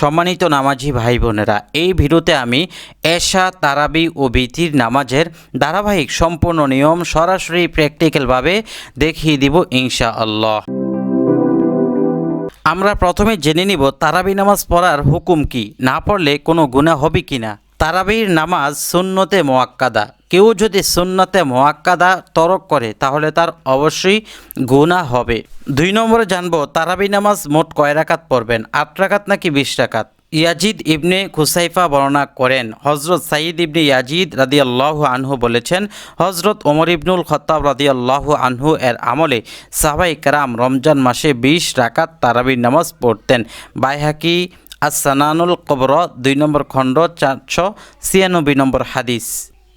সম্মানিত নামাজি ভাই বোনেরা এই ভিডিওতে আমি এশা, তারাবি ও বিতির নামাজের ধারাবাহিক সম্পূর্ণ নিয়ম সরাসরি প্র্যাকটিক্যালভাবে দেখিয়ে দিব ইনশা আল্লাহ আমরা প্রথমে জেনে নিব তারাবি নামাজ পড়ার হুকুম কি? না পড়লে কোনো গুণা হবে কি না তারাবির নামাজ সুন্নতে মোয়াক্কাদা। কেউ যদি সুন্নতে মোয়াক্কাদা তরক করে, তাহলে তার অবশ্যই গুণা হবে। দুই নম্বরে জানব, তারাবি নামাজ মোট কয় রাকাত পড়বেন? আট রাকাত নাকি বিশ রাকাত? ইয়াজিদ ইবনে খুসাইফা বর্ণনা করেন হজরত সাইদ ইবনে ইয়াজিদ রাদি আল্লাহ আনহু বলেছেন হজরত ওমর ইবনুল খত্তাব রাদি আল্লাহ আনহু এর আমলে সাহাবাই কারাম রমজান মাসে বিশ রাকাত তারাবির নামাজ পড়তেন। বাইহাকি আসানানুল কবর, দুই নম্বর খণ্ড, চারশো ছিয়ানব্বই নম্বর হাদিস।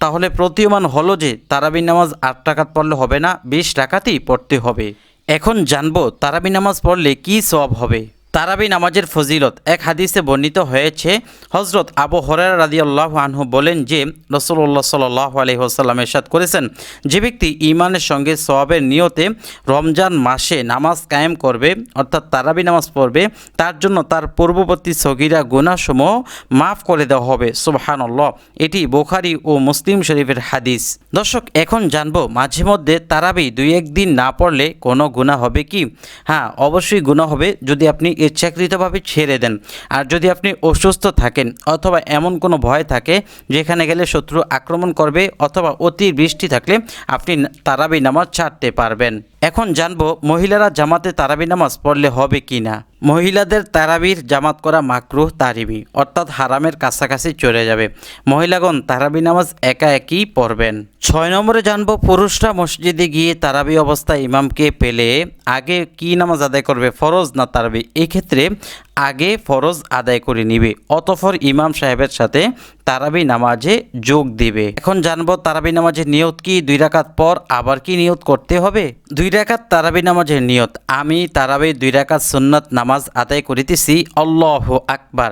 তাহলে প্রতীয়মান হলো যে, তারাবি নামাজ আট টাকাত পড়লে হবে না, বিশ টাকাতেই পড়তে হবে। এখন জানব, তারাবি নামাজ পড়লে কি সব হবে? তারাবি নামাজের ফজিলত। এক হাদিসে বর্ণিত হয়েছে হজরত আবু হরার রাদি আল্লাহ আনহু বলেন যে রসুল্লাহ সাল্লাহ আলহিহাসাল্লাম এরশাদ করেছেন, যে ব্যক্তি ইমানের সঙ্গে সওয়াবের নিয়তে রমজান মাসে নামাজ কায়েম করবে, অর্থাৎ তারাবি নামাজ পড়বে, তার জন্য তার পূর্ববর্তী সগিরা গুনাসমূহ মাফ করে দেওয়া হবে। সুবহানাল্লাহ। এটি বোখারি ও মুসলিম শরীফের হাদিস। দর্শক, এখন জানব মাঝে মধ্যে তারাবি দুই একদিন না পড়লে কোনো গুণা হবে কি? হ্যাঁ অবশ্যই গুণা হবে যদি আপনি ইচ্ছাকৃতভাবে ছেড়ে দেন। আর যদি আপনি অসুস্থ থাকেন অথবা এমন কোনো ভয় থাকে, যেখানে গেলে শত্রু আক্রমণ করবে অথবা অতি বৃষ্টি থাকলে আপনি তারাবি নামাজ ছাড়তে পারবেন। এখন জানব মহিলারা জামাতে তারাবি নামাজ পড়লে হবে কি না। মহিলাদের তারাবির জামাত করা মাকরুহ তারিমি অর্থাৎ হারামের কাছাকাছি চলে যাবে। মহিলাগণ তারাবি নামাজ একা একই পড়বেন। ছয় নম্বরে জানব পুরুষরা মসজিদে গিয়ে তারাবি অবস্থায় ইমামকে পেলে আগে কি নামাজ আদায় করবে, ফরজ না তারাবি? এক্ষেত্রে আগে ফরজ আদায় করে নিবে অতফর ইমাম সাহেবের সাথে তারাবি নামাজে যোগ দিবে। এখন জানব তারাবি নামাজের নিয়ত কি, দুই রাকাত পর আবার কি নিয়ত করতে হবে? দুই রাকাত তারাবি নামাজের নিয়ত, আমি তারাবি দুই রাকাত সুন্নাত নামাজ আদায় করিতেছি, আল্লাহ আকবার।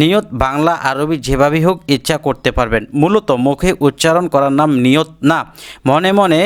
নিয়ত বাংলা, আরবি যেভাবেই হোক ইচ্ছা করতে পারবেন। মূলত মুখে উচ্চারণ করার নাম নিয়ত না। মনে মনে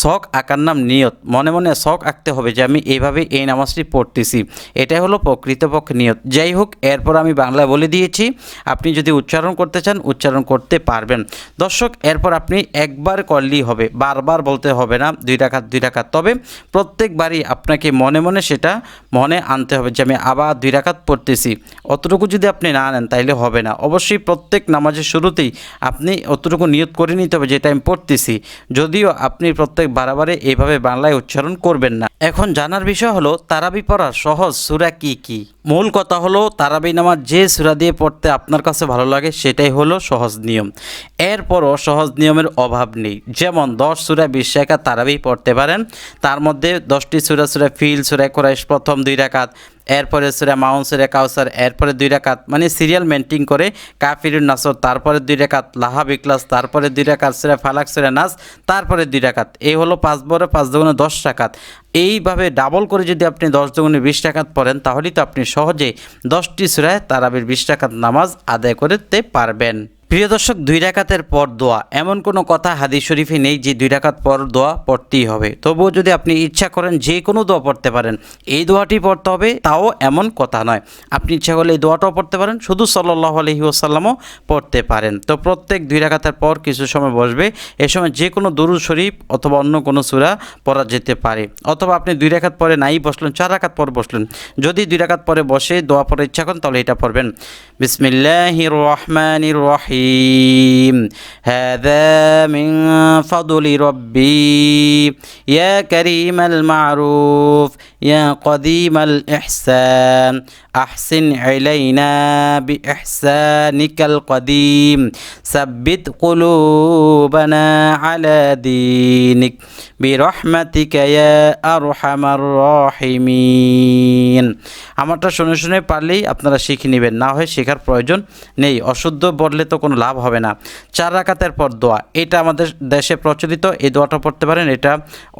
শখ আঁকার নাম নিয়ত। মনে মনে শখ আঁকতে হবে যে আমি এইভাবে এই নামাজটি পড়তেছি। এটাই হলো প্রকৃতপক্ষে নিয়ত। যাই হোক, এরপর আমি বাংলায় বলে দিয়েছি, আপনি যদি উচ্চারণ করতে চান, উচ্চারণ করতে পারবেন। দর্শক, এরপর আপনি একবার করলেই হবে। বারবার বলতে হবে না, দুই টাকা দুই টাকা তবে প্রত্যেকবারই আপনাকে মনে মনে সেটা মনে আনতে হবে যে আমি আবার দুই রাকাত পড়তেছি। অতটুকু যদি আপনি না নেন, তাইলে হবে না। অবশ্যই প্রত্যেক নামাজের শুরুতেই আপনি অতটুকু নিয়ত করে নিতে হবে যেটা আমি পড়তেছি। যদিও আপনি প্রত্যেক বারাবারে এভাবে বাংলায় উচ্চারণ করবেন না। এখন জানার বিষয় হলো, তারাবি পড়ার সহজ সুরা কি কি? মূল কথা হলো, তারাবি নামাজ যে সুরা দিয়ে পড়তে আপনার কাছে ভালো লাগে, সেটাই হলো সহজ নিয়ম। এরপরও সহজ নিয়মের অভাব নেই। যেমন দশ সুরা বিশ রেখা তারাবি পড়তে পারেন, তার মধ্যে দশটি সুরা সুরা ফিল, সুরা কোরাইশ প্রথম দুই রাকাত এরপরে সুরা মাউন সুরা কাউসার এরপরে দুই রাকাত মানে সিরিয়াল মেনটেন করে কাফিরুন নাসর, তারপরে দুই রাকাত লাহাব ইকলাস তারপরে দুই রাকাত সুরা ফালাক, সুরা নাস, তারপরে দুই রাকাত। এই হলো পাঁচ বড়, পাঁচ দুগুণে দশ রাকাত। এইভাবে ডাবল করে যদি আপনি দশ দুগুণে বিশ টাকাত পড়েন, তাহলেই তো আপনি সহজে দশটি সুরায় তারাবির বিশ টাকাত নামাজ আদায় করতে পারবেন। প্রিয় দর্শক, দুই রাকাতের পর দোয়া। এমন কোনো কথা হাদিস শরীফে নেই যে দুই রাকাত পর দোয়া পড়তেই হবে। তবুও যদি আপনি ইচ্ছা করেন যে কোনো দোয়া পড়তে পারেন, এই দোয়াটি পড়তে হবে, তাও এমন কথা নয়। আপনি ইচ্ছা করলে এই দোয়াটাও পড়তে পারেন, শুধু সাল্লাহ আলহি ওসাল্লামও পড়তে পারেন। তো প্রত্যেক দুই রাকাতের পর কিছু সময় বসবে, এ সময় যে কোনো দরুদ শরীফ অথবা অন্য কোনো সুরা পড়া যেতে পারে। অথবা আপনি দুই রাকাত পরে নাই বসলেন, চার রাকাত পর বসলেন। যদি দুই রাকাত পরে বসে দোয়া পড়ার ইচ্ছা করেন, তাহলে এটা পড়বেন। বিসমিল্লাহির রহমানির রহিম। هذا من فضل ربي. يا كريم المعروف. يا قديم الإحسان. أحسن علينا بإحسانك القديم ثبت قلوبنا على دينك برحمتك يا أرحم الراحمين আমারটা শুনে শুনে পারলেই আপনারা শিখে নেবেন না হয় শেখার প্রয়োজন নেই অশুদ্ধ বললে তো কোনো লাভ হবে না চার রাকাতের পর দোয়া এটা আমাদের দেশে প্রচলিত এই দোয়াটা পড়তে পারেন এটা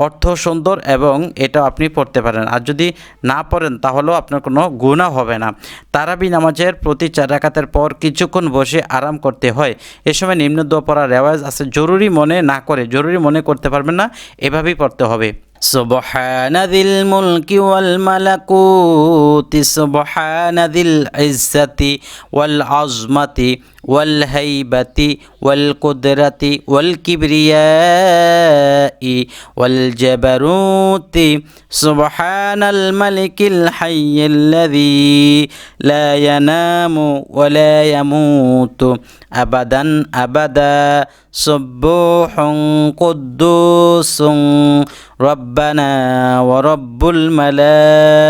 অর্থ সুন্দর এবং এটা আপনি পড়তে পারেন আর যদি না পড়েন তাহলেও আপনার কোনো গুণা হবে না তারাবি নামাজের প্রতি চার রাকাতের পর কিছুক্ষণ বসে আরাম করতে হয় এ সময় নিম্ন দোয়া পড়ার রেওয়াজ আছে জরুরি মনে না করে জরুরি মনে করতে পারবেন না এভাবেই পড়তে হবে سبحان ذي الملك والملكوت سبحان ذي العزة والعظمة والهيبة والقدرة والكبرياء والجبروت سبحان الملك الحي الذي لا ينام ولا يموت أبدا أبدا سبوح قدوس ربنا ورب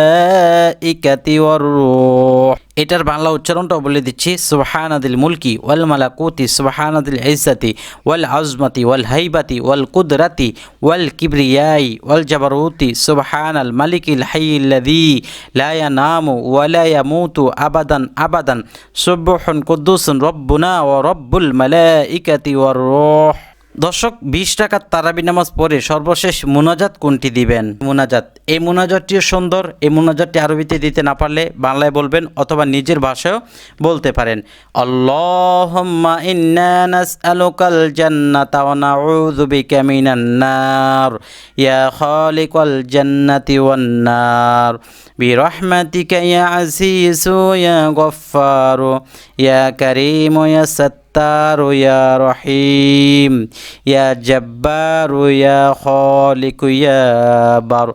الملائكة والروح এটার বাংলা উচ্চারণটাও বলে দিচ্ছি সুবহান আদিল মুলকি ওয়াল মালাকুতি সুবহান আদিল ইজ্জাতি ওয়াল আজমাতি ওয়াল হাইবাতি ওয়াল কুদরাতি ওয়াল কিবরিয়াই ওয়াল জাবারুতি সুবহান আল মালিকিল হাইয়িল্লাযী লা ইয়ানামু ওয়া লা ইয়ামুতু আবাদান আবাদান, সুবহুন কুদ্দুসুন রব্বুনা ওয়া রব্বুল মালাইকাতি ওয়ার রূহ। দর্শক, বিশ টাকার তারাবি নামাজ পরে সর্বশেষ মোনাজাত কোনটি দিবেন? মোনাজাত। এই মোনাজাতটিও সুন্দর, এই মোনাজাতটি আরবিতে দিতে না পারলে বাংলায় বলবেন অথবা নিজের ভাষায়ও বলতে পারেন। আল্লাহম্মা নার। ইয়া নার। ইয়া ইয়া ستار يا رحيم يا جبار يا خالق يا بر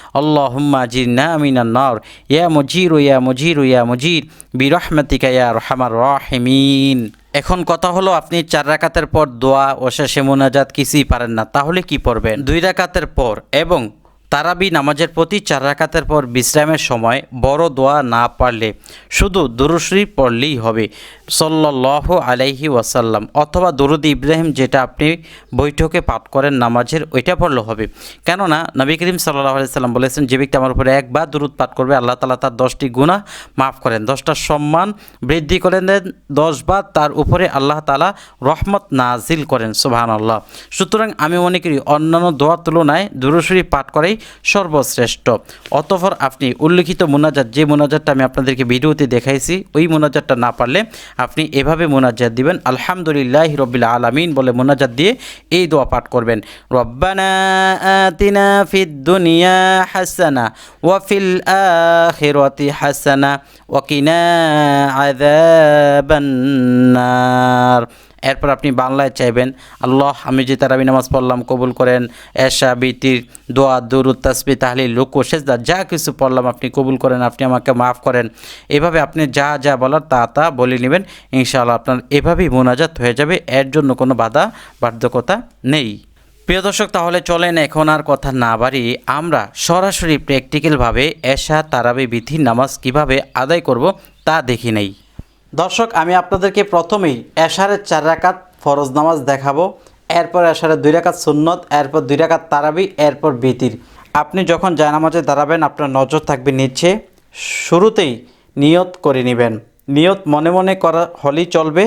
আল্লাহুম্মা না আমিনান নর। ইয়া মজির ইয়া মজির ইয়া মজির। বিরহমাতিকা ইয়া রহমার রহমিন। এখন কথা হলো, আপনি চার রাকাতের পর দোয়া ও শেষে মোনাজাত কিছুই পারেন না, তাহলে কি পড়বেন? দুই রাকাতের পর এবং তারাবি নামাজের প্রতি চার রাকাতের পর বিশ্রামের সময় বড় দোয়া না পারলে শুধু দুরুশ্রী পড়লেই হবে। সল্লাহ আলাইহি ওয়াসাল্লাম অথবা দরুদ ইব্রাহিম যেটা আপনি বৈঠকে পাঠ করেন নামাজের, ওইটা পড়লে হবে। কেননা নবী করিম সাল্লাহ আলাইসাল্লাম বলেছেন, যে ব্যক্তি আমার উপরে একবার দুরুদ পাঠ করবে, আল্লাহ তালা তার দশটি গুণা মাফ করেন দশটা সম্মান বৃদ্ধি করেন দেন, দশবার তার উপরে আল্লাহ তালা রহমত নাজিল করেন সুবাহান আল্লাহ সুতরাং আমি মনে করি অন্যান্য দোয়ার তুলনায় দুরুশরী পাঠ করাই সর্বশ্রেষ্ঠ। অতঃপর আপনি উল্লিখিত মোনাজাত, যে মোনাজাতটা আমি আপনাদেরকে ভিডিওতে দেখাইছি, ওই মোনাজাতটা না পারলে আপনি এভাবে মোনাজাত দিবেন, আলহামদুলিল্লাহ রবিল আলামিন বলে মোনাজাত দিয়ে এই দোয়া পাঠ করবেন। রব্বানা আতিনা দুনিয়া হাসানা ওয়াফিল আখিরাতি হাসানা ওয়াকিনা আযাবান নার। এরপর আপনি বাংলায় চাইবেন, আল্লাহ, আমি যে তারাবি নামাজ পড়লাম, কবুল করেন, এশা, বিতির, দোয়া, দুরুদ তাসবি তাহলে লুকু সেজদা, যা কিছু পড়লাম আপনি কবুল করেন, আপনি আমাকে মাফ করেন। এভাবে আপনি যা যা বলার তা তা বলে নেবেন। ইনশাআল্লাহ আপনার এভাবেই মোনাজাত হয়ে যাবে। এর জন্য কোনো বাধা বার্ধকতা নেই। প্রিয় দর্শক, তাহলে চলেন এখন আর কথা না বাড়ি আমরা সরাসরি প্র্যাকটিক্যালভাবে এশা, তারাবি বিধি নামাজ কীভাবে আদায় করব তা দেখি নেই। দর্শক, আমি আপনাদেরকে প্রথমেই এশারের চার রাকাত ফরজ নামাজ দেখাবো, এরপর এশারের দুই রাকাত সুন্নত, এরপর দুই রাকাত তারাবি, এরপর বিতির। আপনি যখন জায়নামাজে দাঁড়াবেন, আপনার নজর থাকবে নিচ্ছে শুরুতেই নিয়ত করে নেবেন। নিয়ত মনে মনে করা হলেই চলবে।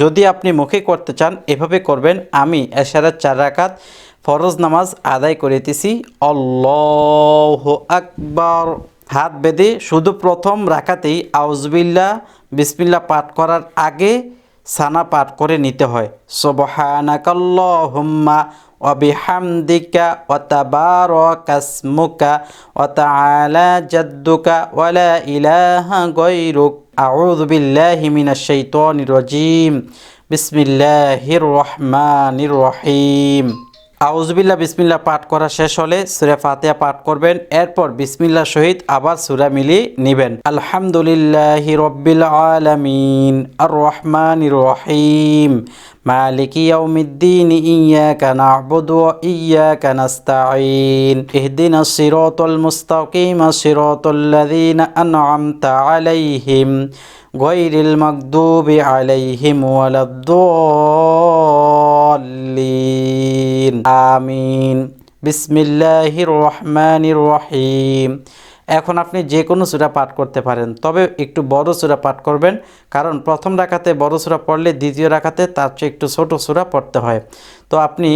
যদি আপনি মুখে করতে চান, এভাবে করবেন, আমি এশারের চার রাকাত ফরজ নামাজ আদায় করিতেছি। অল্লাহ আকবার। হাত বেঁধে শুধু প্রথম রাখাতেই আউজবিল্লা বিসমিল্লা পাঠ করার আগে সানা পাঠ করে নিতে হয়। সুবহানাকাল্লাহুম্মা ওয়া বিহামদিকা ওয়া তাবারাকা ইসমুকা ওয়া তাআলা জাদ্দুকা ওয়া লা ইলাহা গায়রুক। আউযু বিল্লাহি মিনাশ শাইতানির রাজীম। বিসমিল্লাহির রহমানির রহিম। আউজবিল্লা বিসমিল্লা পাঠ করা শেষ হলে সুরা ফাতিহা পাঠ করবেন এরপর বিসমিল্লা সহিত আবার সুরা মিলিয়ে নেবেন আলহামদুলিল্লাহ রব্বিল আলামিন আর রহমানির রহিম مالك يوم الدين إياك نعبد وإياك نستعين اهدنا الصراط المستقيم صراط الذين أنعمت عليهم غير المغضوب عليهم ولا الضالين আমিন। বিসমিল্লাহির রহমানির রহিম এখন আপনি যে কোনো সূরা পাঠ করতে পারেন, তবে একটু বড় সূরা পাঠ করবেন, কারণ প্রথম রাখাতে বড় সূরা পড়লে দ্বিতীয় রাখাতে তার চেয়ে একটু ছোট সূরা পড়তে হয়। তো আপনি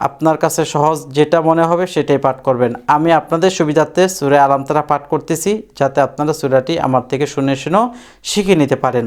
আপনার কাছে সহজ যেটা মনে হবে সেটাই পাঠ করবেন। আমি আপনাদের সুবিধার্থে সুরে আলামতারা পাঠ করতেছি, যাতে আপনারা সুরাটি আমার থেকে শুনে শুনেও শিখে নিতে পারেন।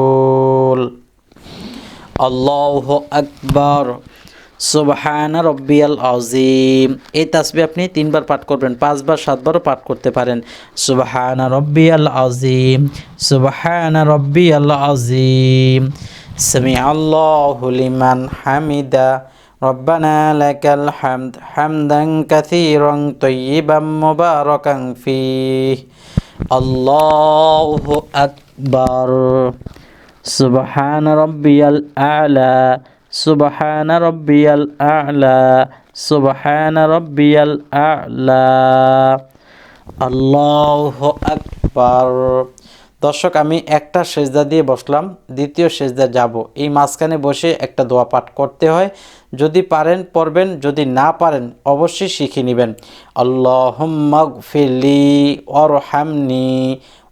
الله أكبر সুবহান রব্বিয়াল আজিম এই তাসবি আপনি তিনবার পাঠ করবেন পাঁচবার সাতবারও পাঠ করতে পারেন সুবহান রব্বিয়াল আজিম সুবহান রব্বিয়াল আজিম সামি আল্লাহু লিমান হামিদা ربنا لك الحمد حمدا كثيرا طيبا مباركا فيه الله أكبر سبحان ربي আলা سبحان ربي الأعلى سبحان ربي الأعلى الله أكبر দর্শক, আমি একটা সেজদা দিয়ে বসলাম, দ্বিতীয় সেজদা যাব। এই মাঝখানে বসে একটা দোয়া পাঠ করতে হয়। যদি পারেন, পড়বেন, যদি না পারেন, অবশ্যই শিখে নেবেন। আল্লাহম্মগফিলি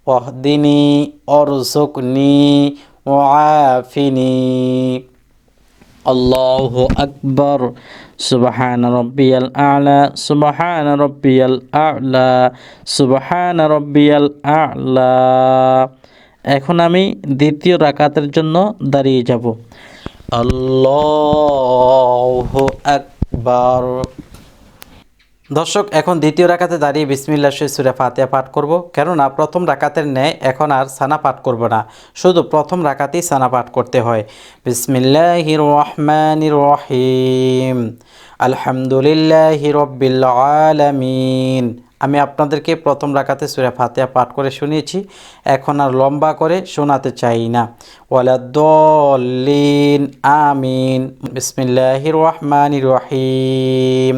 অহদিনী অর অরজুকনি ওয়াফিনি الله أكبر سبحان ربي الأعلى سبحان ربي الأعلى سبحان ربي الأعلى এখন আমি দ্বিতীয় রাকাতের জন্য দাঁড়িয়ে যাব আল্লাহ আকবার দর্শক, এখন দ্বিতীয় রাকাতে দাঁড়িয়ে বিসমিল্লা সুরা ফাতিহা পাঠ করব। কেননা প্রথম রাকাতের ন্যায় এখন আর সানা পাঠ করব না। শুধু প্রথম রাকাতেই সানা পাঠ করতে হয়। বিসমিল্লাহির রহমানির রহিম। আলহামদুলিল্লাহি রব্বিল আলামিন। আমি আপনাদেরকে প্রথম রাকাতে সুরা ফাতিহা পাঠ করে শুনিয়েছি। এখন আর লম্বা করে শোনাতে চাই না। ওয়ালাদ্দলিন আমিন। বিসমিল্লাহির রহমানির রহিম।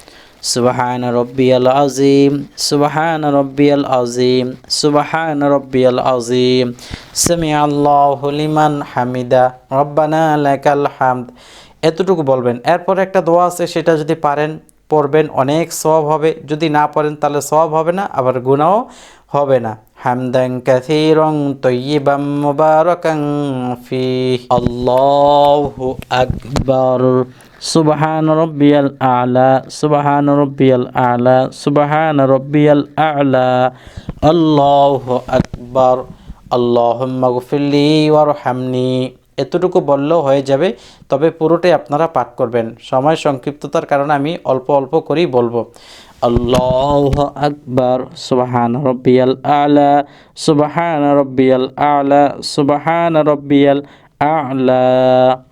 সুবাহান রব্বিয়াল আজিম সুবাহান রব্বিয়াল আজিম সুবাহান রব্বিয়াল আজিম সামি আল্লাহ লিমান হামিদা, রব্বানা লাকাল হামদ। এতটুকু বলবেন। এরপর একটা দোয়া আছে, সেটা যদি পারেন, পড়বেন, অনেক সব হবে। যদি না পারেন তাহলে সব হবে না, আবার গুণাও হবে না। হামদান কাসীরান তাইয়িবাম মুবারাকান ফি আল্লাহু আকবার। সুবহান রব্বিয়াল আলা, সুবহান রব্বিয়াল আলা, সুবহান রব্বিয়াল আলা। আল্লাহু আকবার। আল্লাহুম্মা গফিরলি ওয়ারহামনি। এতটুকু বললেও হয়ে যাবে, তবে পুরোটাই আপনারা পাঠ করবেন। সময় সংক্ষিপ্ততার কারণে আমি অল্প অল্প করেই বলব। আল্লাহ আকবার। সুবহান রব্বিয়াল আলা, সুবহান রব্বিয়াল আলা, সুবহান রব্বিয়াল আলা।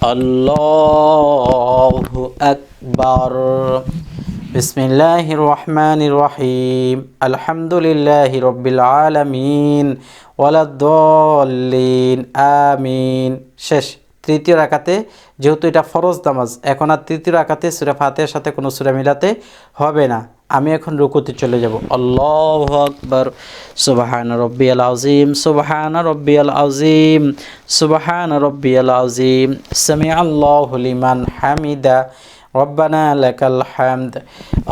الله أكبر بسم الله الرحمن الرحيم الحمد لله رب العالمين ولا الضالين آمين শেষ তৃতীয় রাকাতে যেহেতু এটা ফরজ নামাজ এখন আর তৃতীয় রাকাতে সুরা ফাতেহার সাথে কোনো সুরা মিলাতে হবে না আমি এখন রুকুতে চলে যাব। আল্লাহ আকবর। সুবাহান রব্বিয়াল আজিম সুবাহান রব্বিয়াল আজিম সুবাহান রব্বিয়াল আজিম সামি আল্লাহ লিমান হামিদা। রব্বানা লাকাল হামদ।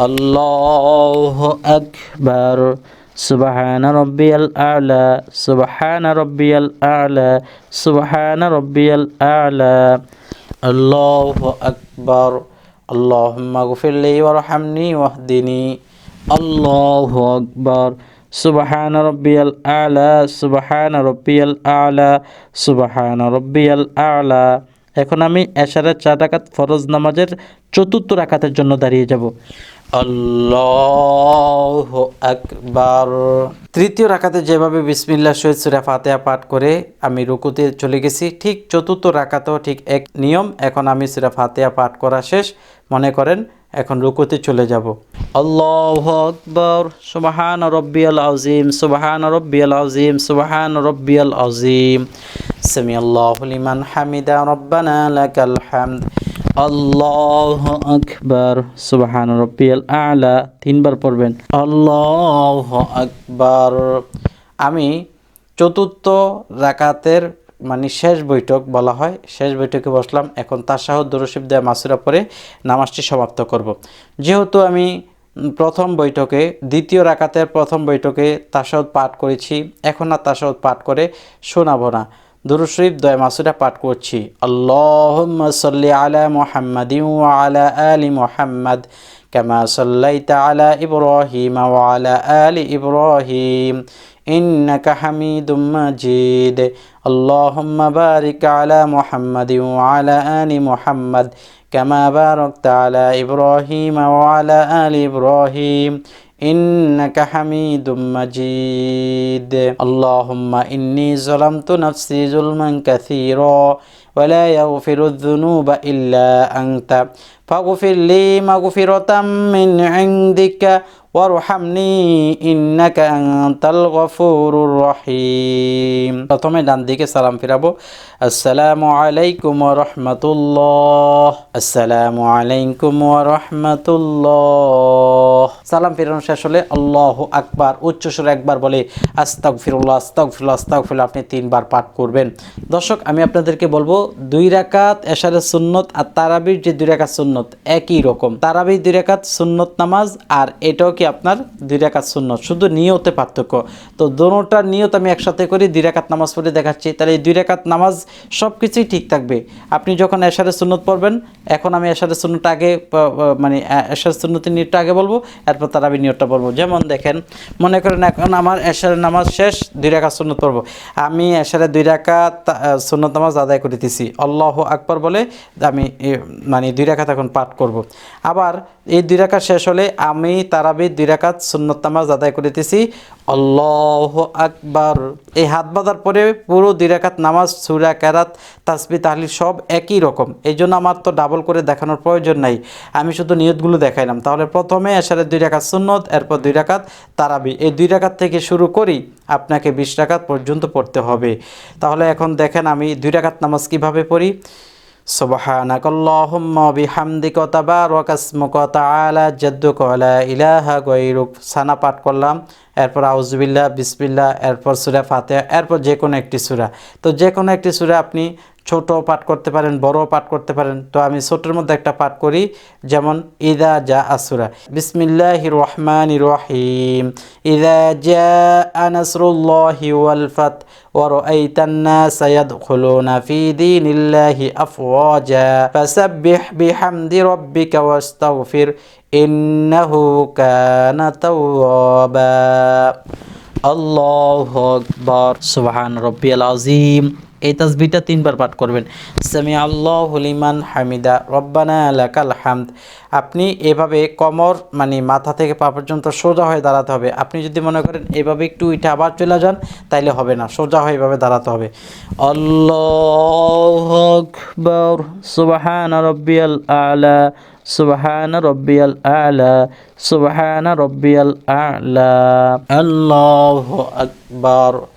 আল্লাহ আকবর। সুবাহান রব্বিয়াল আলা, সুবাহান রব্বিয়াল আলা, সুবাহান রব্বিয়াল আলা। আল্লাহ আকবর। আল্লাহম্মা গফিরলি ওয়ারহামনি ওয়াহদিনি আল্লাহু আকবার সুবহান রব্বিয়াল আলা সুবহান রব্বিয়াল আলা সুবহান রব্বিয়াল আলা এখন আমি এশারের চার রাকাত ফরজ নামাজের চতুর্থ রাকাতের জন্য দাঁড়িয়ে যাব। আল্লাহ আকবার। তৃতীয় রাকাতে যেভাবে বিসমিল্লা শহীদ সুরা ফাতেহা পাঠ করে আমি রুকুতে চলে গেছি, ঠিক চতুর্থ রাকাতেও ঠিক এক নিয়ম, এখন আমি সুরা ফাতেহা পাঠ করা শেষ। মনে করেন, এখন রুকুতে চলে যাব। আল্লাহ আকবর, সুবাহান রব্বিয়াল আজিম সুবাহান রব্বিয়াল আজিম সুবাহান রব্বিয়াল আজিম সামি আল্লাহ লিমান হামিদা, রব্বানা লাকাল হামদ। আল্লাহ আকবর, সুবাহান রব্বিয়াল আলা, তিনবার পড়বেন। আল্লাহ আকবর। আমি চতুর্থ রাকাতের মানে শেষ বৈঠক বলা হয়, শেষ বৈঠকে বসলাম, এখন তার দরশিব দেয়া মাসুরা পরে নামাজটি সমাপ্ত করব। যেহেতু আমি প্রথম বৈঠকে, দ্বিতীয় রাকাতের প্রথম বৈঠকে তাসাউদ পাঠ করেছি, এখন আর তাসাউদ পাঠ করে শোনাবো না। দুরুদ শরীফ দয় মাসুরা পাঠ করছি আল্লাহ সাল্লি আলা মোহাম্মদ আলা আলি মোহাম্মদ كما صليت على إبراهيم وعلى آل إبراهيم إنك حميد مجيد اللهم بارك على محمد وعلى آل محمد كما باركت على إبراهيم وعلى آل إبراهيم إنك حميد مجيد اللهم إني ظلمت نفسي ظلما كثيرا ولا يغفر الذنوب إلا أنت فاغفر لي مغفرة من عندك ওয়ারহামনি ইন্নাকা আনতাল গফুরুর রহিম প্রথমে ডান দিকে সালাম ফিরাবো আসসালামু আলাইকুম ওয়া রাহমাতুল্লাহ আসসালামু আলাইকুম ওয়া রাহমাতুল্লাহ সালাম ফিরানো শেষ হলে আল্লাহ আকবার উচ্চ সুরে একবার বলে, আস্তাগফিরুল্লাহ আস্তাগফিরুল্লাহ আস্তাগফিরুল্লাহ, আপনি তিনবার পাঠ করবেন। দর্শক, আমি আপনাদেরকে বলব, দুই রাকাত এশারের সুন্নত আর তারাবির যে দুই রাকাত সুন্নত একই রকম। তারাবির দুই রাকাত সুন্নত নামাজ আর এটাও কি আপনার দুই রাকাত সুন্নত? শুধু নিয়তে পার্থক্য। তো দোনোটার নিয়ত আমি একসাথে করি দুই রাকাত নামাজ পড়ে দেখাচ্ছি। তাহলে এই দুই রাকাত নামাজ সব কিছুই ঠিক থাকবে। আপনি যখন এশারে সুন্নত পড়বেন, এখন আমি এশারে সুন্নত আগে মানে এশার সুন্নতের নিয়তটা আগে বলব। এরপর তার আমি নিয়তটা পড়ব। যেমন দেখেন, মনে করেন এখন আমার এশারের নামাজ শেষ, দুই রাখা সুন্নত পড়ব। আমি এশারে দুই রাখা সুন্নত নামাজ আদায় করিতেছি। আল্লাহ আকবর বলে আমি মানে দুই রাখা তখন পাঠ করব। আবার এই দুই রাকাত শেষ হলে আমি তারাবি দুই রাকাত সুন্নত নামাজ আদায় করিতেছি। আল্লাহ আকবার। এই হাত বাঁধার পরে পুরো দুই রাকাত নামাজ, সুরা ক্যারাত তাসবি তাহলিল সব একই রকম। এই জন্য আমার তো ডাবল করে দেখানোর প্রয়োজন নাই। আমি শুধু নিয়তগুলো দেখাইলাম। তাহলে প্রথমে এসারে দুই রাকাত সুন্নত, এরপর দুই রাকাত তারাবি। এই দুই রাকাত থেকে শুরু করি আপনাকে বিশ রাকাত পর্যন্ত পড়তে হবে। তাহলে এখন দেখেন আমি দুই রাকাত নামাজ কীভাবে পড়ি। سبحانك اللهم وبحمدك وتبارك اسمك وتعالى جدك ولا إله غيرك সানা পাঠ করলাম এরপর আউজবিল্লাহ বিসমিল্লাহ এরপর সুরা ফাতেহা এরপর যে কোনো একটি সুরা তো যে কোনো একটি সুরা আপনি ছোট পাঠ করতে পারেন বড় পাঠ করতে পারেন তো আমি ছোটোর মধ্যে একটা পাঠ করি যেমন ইদা জা আসুরা বিসমিল্লাহ রহমান রহিম ইদা জা আনাসরুল্লাহি ওয়াল ফাত ورأيت الناس يدخلون في دين الله أفواجا فسبح بحمد ربك واستغفر إنه كان توابا আল্লাহ আকবর সুবহান রব্বিয়াল আজিম এই তাসবিটা তিনবার পাঠ করবেন। সামি আল্লাহ হলিমান হামিদা, রব্বানা লাকাল হামদ। আপনি এভাবে কমর মানে মাথা থেকে পা পর্যন্ত সোজা হয়ে দাঁড়াতে হবে। আপনি যদি মনে করেন এভাবে একটু উঠে আবার চলে যান, তাইলে হবে না। সোজা হয়ে এভাবে দাঁড়াতে হবে। আল্লাহ আকবর। সুবহান রব্বিয়াল আলা, সুবহান রব্বিয়াল আলা, সুবহান রব্বিয়াল আলা। আল্লাহু আকবার।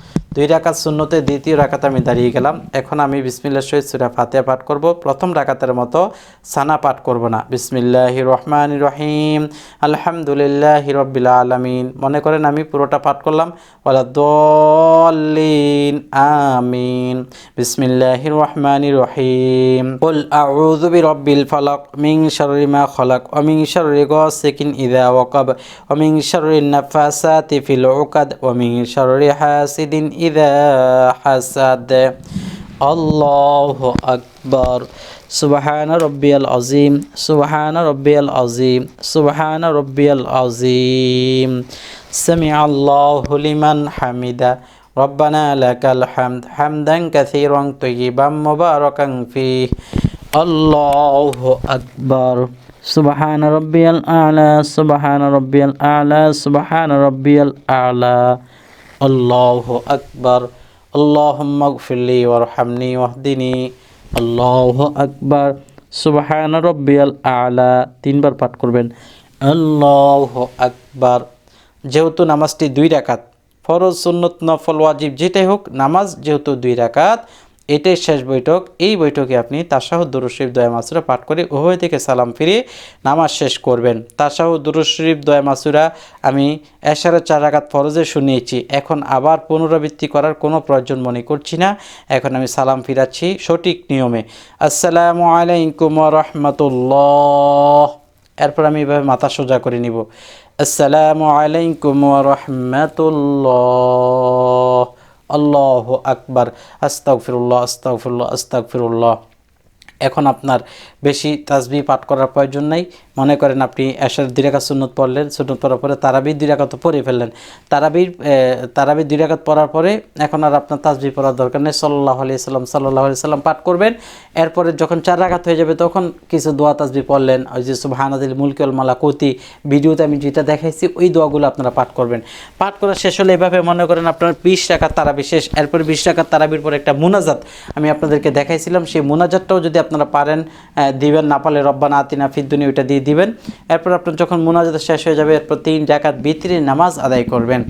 দুই রাকাত শূন্যতে দ্বিতীয় রাকাতে আমি দাঁড়িয়ে গেলাম এখন আমি বিসমিল্লাহ শহীদ সুরা ফাতিহা পাঠ করব প্রথম রাকাতের মতো সানা পাঠ করব না বিসমিল্লাহ রহমান রহিম আলহামদুলিল্লাহ রব্বিল আলমিন মনে করেন আমি পুরোটা পাঠ করলাম ওলা দলিন আমিন বিসমিল্লাহ রহমান রহিম قل أعوذ برب الفلق من شر ما خلق ومن شر غاسق إذا وقب ومن شر النفاسات في العقد ومن شر حاسد إذا حسد. الله أكبر. سبحان ربي العظيم. سبحان ربي العظيم. سبحان ربي العظيم. سمع الله لمن حمده. ربنا لك الحمد. حمدا كثيرا طيبا مباركا فيه. الله أكبر. سبحان ربي الأعلى. سبحان ربي الأعلى. سبحان ربي الأعلى. আল্লাহ আকবর আল্লাহমগফিল্লি ওরহামনি ওয়াহদিনী, আল্লাহ আকবর। সুবাহান রব্বিয়াল আলা, তিনবার পাঠ করবেন, আল্লাহ আকবর। যেহেতু নামাজটি দুই রাকাত, ফরজ, সুন্নত, নফল, ওয়াজিব, যেটাই হোক, নামাজ যেহেতু দুই রাকাত এটাই শেষ বৈঠক। এই বৈঠকে আপনি তাসাহুদ দুরুদ শরীফ দয়া মাসুরা পাঠ করে উভয় থেকে সালাম ফিরিয়ে নামাজ শেষ করবেন। তাসাহুদ দুরুদ শরীফ দয়া মাসুরা আমি এশারের চার আঘাত ফরজে শুনিয়েছি। এখন আবার পুনরাবৃত্তি করার কোনো প্রয়োজন মনে করছি না। এখন আমি সালাম ফিরাচ্ছি সঠিক নিয়মে। আসসালামু আলাইকুম রহমতুল্লাহ। এরপর আমি এভাবে মাথা সোজা করে নিব। আসসালামু আলাইকুম রহমতুল্লাহ। আল্লাহ আকবার আস্তাগফিরুল্লাহ আস্তাক ফিরুল্লাহ এখন আপনার বেশি তাজবি পাঠ করার প্রয়োজন নাই। মনে করেন আপনি এসার দুই রাকাত সুন্নত পড়লেন, সুন্নত পড়ার পরে তারাবির দুই রাকাত পড়ে ফেললেন। তারাবির তারাবির দুই রাকাত পড়ার পরে এখন আর আপনার তাসবি পড়ার দরকার নেই। সাল্লাহ আলি সাল্লাম সাল্লাহ আলি সাল্লাম পাঠ করবেন। এরপরে যখন চার রাকাত হয়ে যাবে তখন কিছু দোয়া তাজবি পড়লেন। ওই যে সুবাহানাদিল মুলকুল মালা কতি ভিডিওতে আমি যেটা দেখাইছি, ওই দোয়াগুলো আপনারা পাঠ করবেন। পাঠ করা শেষ হলে এভাবে মনে করেন আপনার বিশ টাকার তারাবি শেষ। এরপরে বিশ টাকার তারাবির পরে একটা মুনাজাত আমি আপনাদেরকে দেখাইছিলাম। সেই মুনাজাতটাও যদি আপনারা পারেন দিবেন না পারলে, রব্বানা আতিনা ফিদ্দুনি ওইটা দিয়ে দিবেন। এরপর আপনার যখন মোনাজাত শেষ হয়ে যাবে, এরপর তিন ডাকাত বিতিরের নামাজ আদায় করবেন।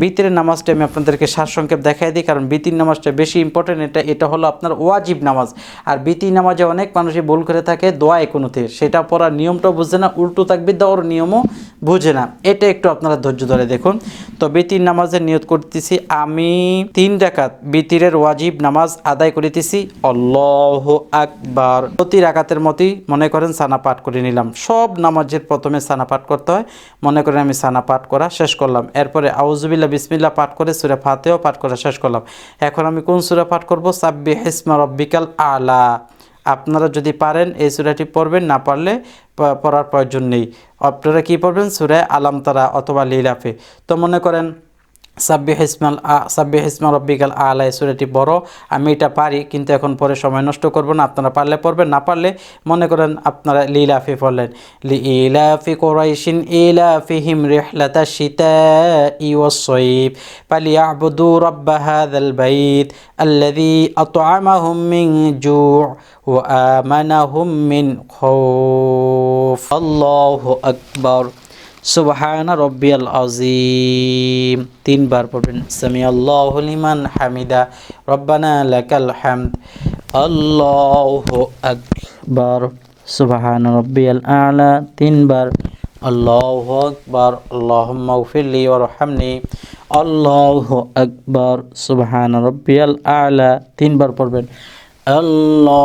বিতিরের নামাজটা আমি আপনাদেরকে সারসংক্ষেপ দেখাই দিই, কারণ বিতির নামাজটা বেশি ইম্পর্টেন্ট এটা এটা হলো আপনার ওয়াজিব নামাজ। আর বিতির নামাজে অনেক মানুষই ভুল করে থাকে দোয়া একুনোতে সেটা পড়ার নিয়মটাও বুঝে না, উল্টো তাকবির দেওয়ার নিয়মও বুঝে না। এটা একটু আপনারা ধৈর্য ধরে দেখুন। তো বিতির নামাজের নিয়ত করতেছি, আমি তিন ডাকাত বিতিরের ওয়াজিব নামাজ আদায় করিতেছি। অল্লাহ আকবার। প্রতি রাকাতের মতোই মনে করেন সানা পাঠ করে নিলাম। সব নামাজের প্রথমে সানা পাঠ করতে হয়। মনে করেন আমি সানা পাঠ করা শেষ করলাম। এরপরে আউজুবিল্লা বিসমিল্লা পাঠ করে সুরে ফাতেও পাঠ করা শেষ করলাম। এখন আমি কোন সুরে পাঠ করব? সাব্বি হিসমা রব্বিকাল আলা। আপনারা যদি পারেন এই সুরাটি পড়বেন, না পারলে পড়ার প্রয়োজন নেই। আপনারা কী পড়বেন? সুরায় আলামতারা অথবা লীলাফে। তো মনে করেন সাব্বি হিসমাল সাব্বি হিসমা রব্বিকাল আলা সুরাটি বড়। আমি এটা পারি, কিন্তু এখন পরে সময় নষ্ট করব না। আপনারা পারলে পড়বেন, না পারলে মনে করেন আপনারা লিলাফি পড়লেন। লি ইলাফি কোরাইশিন ইলাফিহিম রিহলাতা শীতা ইওয়াসইব ফালিয়াবুদু রব্ব হাযাল বাইত আল্লাযী আত'আমাহুম মিন জু' ওয়া আমানাহুম মিন খাউফ আল্লাহু আকবার। সুবহানা রব্বিয়াল আজিম তিনবার পড়বেন সামি আল্লাহ লিমান হামিদা, রব্বানা লাকাল হামদ, আল্লাহু আকবার, সুবহান রব্বিয়াল আলা। তিনবার, আল্লাহু আকবার, আল্লাহুম্মা গফিরলি ওয়ারহামনি আল্লাহু আকবার, সুবহান রব্বিয়াল আলা। তিনবার পড়বেন, আল্লাহু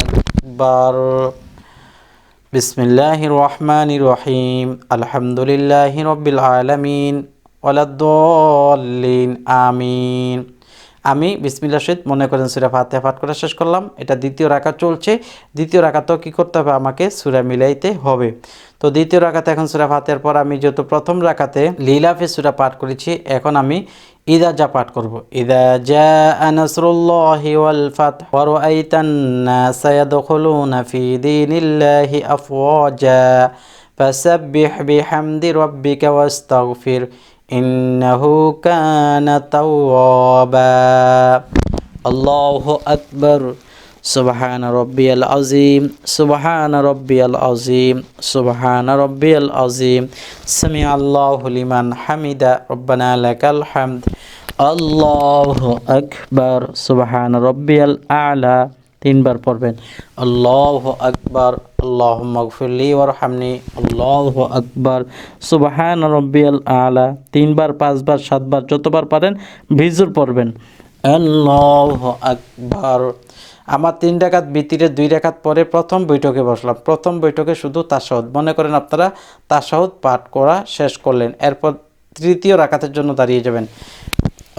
আকবার। বিসমিল্লাহির রহমানির রহিম আলহামদুলিল্লাহি রব্বিল আলামিন। ওয়ালাদ্দল্লিন। আমিন। আমি বিসমিল্লা সহিত মনে করেন সুরা ফাতে পাঠ করা শেষ করলাম। এটা দ্বিতীয় রাখা চলছে। দ্বিতীয় রাখাতেও কী করতে হবে? আমাকে সুরা মিলাইতে হবে। তো দ্বিতীয় রাখাতে এখন সুরা ফাতের পর আমি যেহেতু প্রথম রাখাতে লীলাফে সুরা পাঠ করেছি, এখন আমি ইদা যা পাঠ করব। ইদা জা নাসরুল্লাহি ওয়াল ইন্নাহু কানা তাওয়াবা আল্লাহ আকবর সুবহান রব্বিয়াল আজিম সুবহান রব্বিয়াল আজিম সুবহান রব্বিয়াল আজিম সামি আল্লাহ লিমান হামিদা রব্বানা লাকাল হামদ আল্লাহ আকবর সুবহান রব্বিয়াল আলা তিনবার পড়বেন. আল্লাহ আকবর. আল্লাহ মগফিল্লি ওরহামনি আল্লাহ আকবর সুবহান রব্বিয়াল আলা তিনবার, পাঁচবার, সাতবার, যতবার পারেন ভিজুর পড়বেন। আল্লাহ আকবর আমার তিন ডাকাত ভিতরে দুই ডাকাত পরে প্রথম বৈঠকে বসলাম। প্রথম বৈঠকে শুধু তাসাহুদ। মনে করেন আপনারা, তাসাহুদ পাঠ করা শেষ করলেন। এরপর তৃতীয় রাকাতের জন্য দাঁড়িয়ে যাবেন।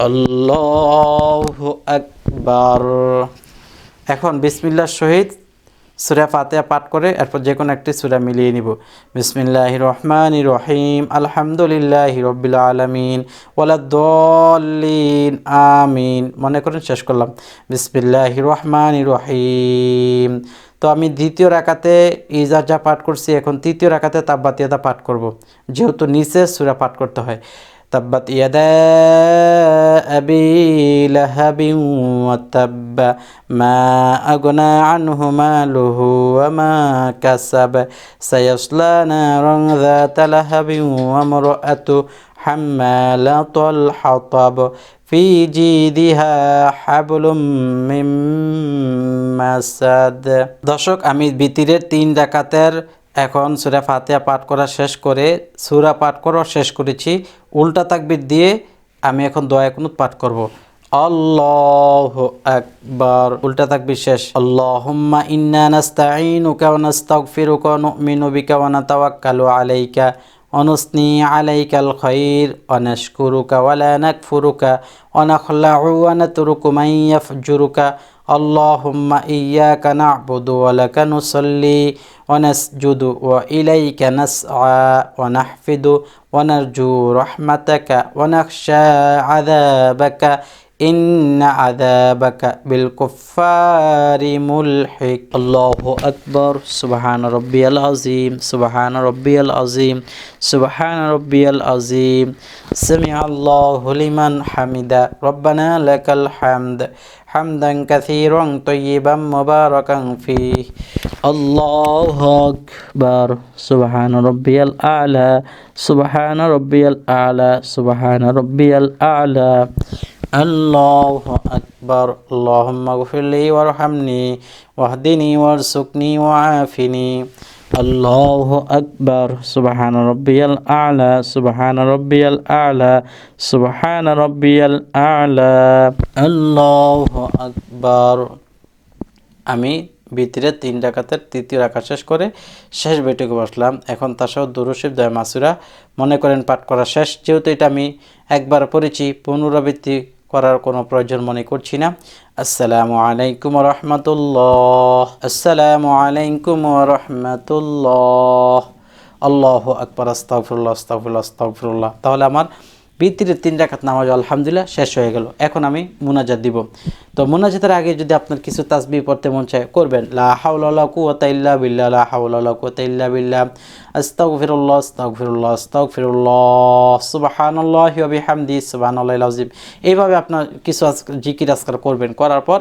আল্লাহ আকবর এখন বিসমিল্লার সহিত সুরা ফাতেহা পাঠ করে এরপর যে কোনো একটি সুরা মিলিয়ে নিব। বিসমিল্লাহ রহমান রহিম। আলহামদুলিল্লাহ রবিল আলমিন। ওয়ালাদ্দলিন আমিন। মনে করেন শেষ করলাম। বিসমিল্লাহ রহমান রহিম। তো আমি দ্বিতীয় রাকাতে ইজাজা পাঠ করছি, এখন তৃতীয় রাকাতে তাব্বাতিয়াদা পাঠ করব। যেহেতু নিচে সুরা পাঠ করতে হয়। تبت يدا أبي لهب وتب ما أغنى عنه ماله وما كسب سيصلى نارا ذات لهب وامرأته حمالة الحطب في جيدها حبل من مسد দর্শক আমি বিতিরের তিন ডাকাতের এখন সুরা ফাতেহা পাঠ করা শেষ করে সুরা পাঠ করা শেষ করেছি। উল্টা তাকবির দিয়ে আমি এখন দয়া কুনুত পাঠ করব। আল্লাহ আকবার। উল্টা তাকবির শেষ। আল্লাহুম্মা ইন্না নাস্তাঈনুকা ওয়া নাস্তাগফিরুকা ওয়া নু'মিনু বিকা ওয়া নাতাওয়াক্কালু আলাইকা অনুসনি আলাইকাল খৈর ওয়া লা নাকফুরুকা অনাখলাউ ওয়া নাতরুকু মাইয়াফজুরুকা اللهم إياك نعبد ولك نصلي ونسجد وإليك نسعى ونحفد ونرجو رحمتك ونخشى عذابك إن عذابك بالكفار ملحق. الله أكبر. سبحان ربي العظيم. سبحان ربي العظيم. سبحان ربي العظيم. سمع الله لمن حمد. ربنا لك الحمد. حمدا كثيرا طيبا مباركا فيه. الله أكبر. سبحان ربي الأعلى. سبحان ربي الأعلى. سبحان ربي الأعلى. الله أكبر اللهم اغفر لي وارحمني واهدني وارزقني وعافني الله أكبر سبحان ربي الأعلى سبحان ربي الأعلى سبحان ربي الأعلى الله أكبر আমি ভিতরে তিন ডাকাতের তৃতীয় রাখা শেষ করে শেষ বৈঠকে বসলাম এখন তার সহ দুরুশিব দয় মাসুরা মনে করেন পাঠ করা শেষ যেহেতু এটা আমি একবার পড়েছি পুনরাবৃত্তি করার কোনো প্রয়োজন মনে করছি না। আসসালামু আলাইকুম রহমতুল্লাহ। আসসালামু আলাইকুম রহমতুল্লাহ। আল্লাহ আকবর আস্তাফরুল্লাহ আস্তাফুল্লাহ আস্তাফরুল্লাহ তাহলে আমার ভিতরের তিন রাখাত নামাজ আলহামদুলিল্লাহ শেষ হয়ে গেল। এখন আমি মুনাজাত দিব। তো মুনাজাতের আগে যদি আপনার কিছু তাসবি পড়তে মন চায় করবেন, লা হাউলা কুয়াতা ইল্লা বিল্লাহ, লা হাউলা কুয়াতা ইল্লা বিল্লাহ। আস্তাগফিরুল্লাহ আস্তাগফিরুল্লাহ আস্তাগফিরুল্লাহ। সুবহানাল্লাহি ওয়া বিহামদি সুবহানাল্লাহিল আযীম এইভাবে আপনার কিছু জিকির আজকার করবেন, করার পর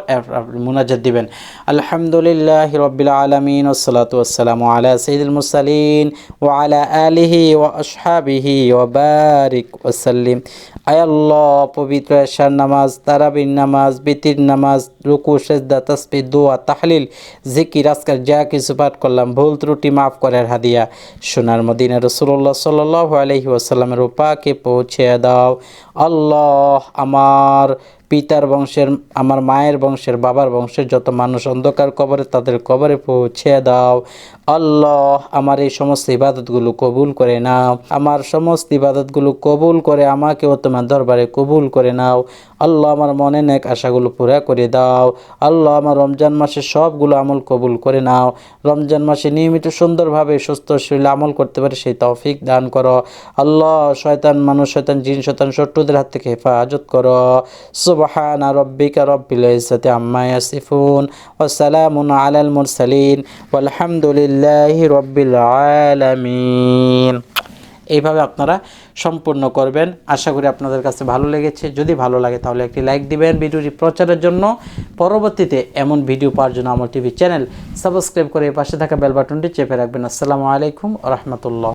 মুনাজাত দিবেন। আলহামদুলিল্লাহি রাব্বিল আলামিন, ওয়াসসালাতু ওয়াসসালামু আলা সাইয়্যিদিল মুরসালিন ওয়া আলা আলিহি ওয়া আসহাবিহি বারিক আয় আল্লাহ, পবিত্র এশার নামাজ, তারাবির নামাজ, বিতির নামাজ, রুকু, সেজদা তসবি দোয়া, তাহলিল, জিকির আজকার যা কিছু পাঠ করলাম, ভুল ত্রুটি মাফ করার হাদিয়া। সোনার মদিনা রসুল্লাহ সাল্লাহ আলহি ওয়াসাল্লামের উপাকে পৌঁছে দাও। আল্লাহ আমার পিতার বংশের, আমার মায়ের বংশের, বাবার বংশের যত মানুষ অন্ধকার কবরে, তাদের কবরে পৌঁছে দাও। আল্লাহ, আমার এই সমস্ত ইবাদতগুলো কবুল করে নাও। আমার সমস্ত ইবাদতগুলো কবুল করে আমাকেও তোমার দরবারে কবুল করে নাও। আল্লাহ, আমার মনে নেক আশাগুলো পুরা করে দাও। আল্লাহ, আমার রমজান মাসে সবগুলো আমল কবুল করে নাও। রমজান মাসে নিয়মিত সুন্দরভাবে সুস্থ শরীরে আমল করতে পারে সেই তৌফিক দান করো। আল্লাহ, শয়তান মানুষ, শয়তান জিন, শয়তান শত্রুদের হাত থেকে হেফাজত করো। সুবহান রব্বিকা রব্বিল ইজ্জাতি আম্মা ইয়াসিফুন ওয়া সালামুন আলাল মুরসালিন ওয়ালহামদুলিল্লাহি রব্বিল আলামিন। এইভাবে আপনারা সম্পূর্ণ করবেন। আশা করি আপনাদের কাছে ভালো লেগেছে। যদি ভালো লাগে তাহলে একটি লাইক দিবেন। ভিডিওটি প্রচারের জন্য পরবর্তীতে এমন ভিডিও পাওয়ার জন্য আমার টিভি চ্যানেল সাবস্ক্রাইব করে পাশে থাকা বেল বাটনটি চেপে রাখবেন। আসসালামু আলাইকুম রহমতুল্লাহ।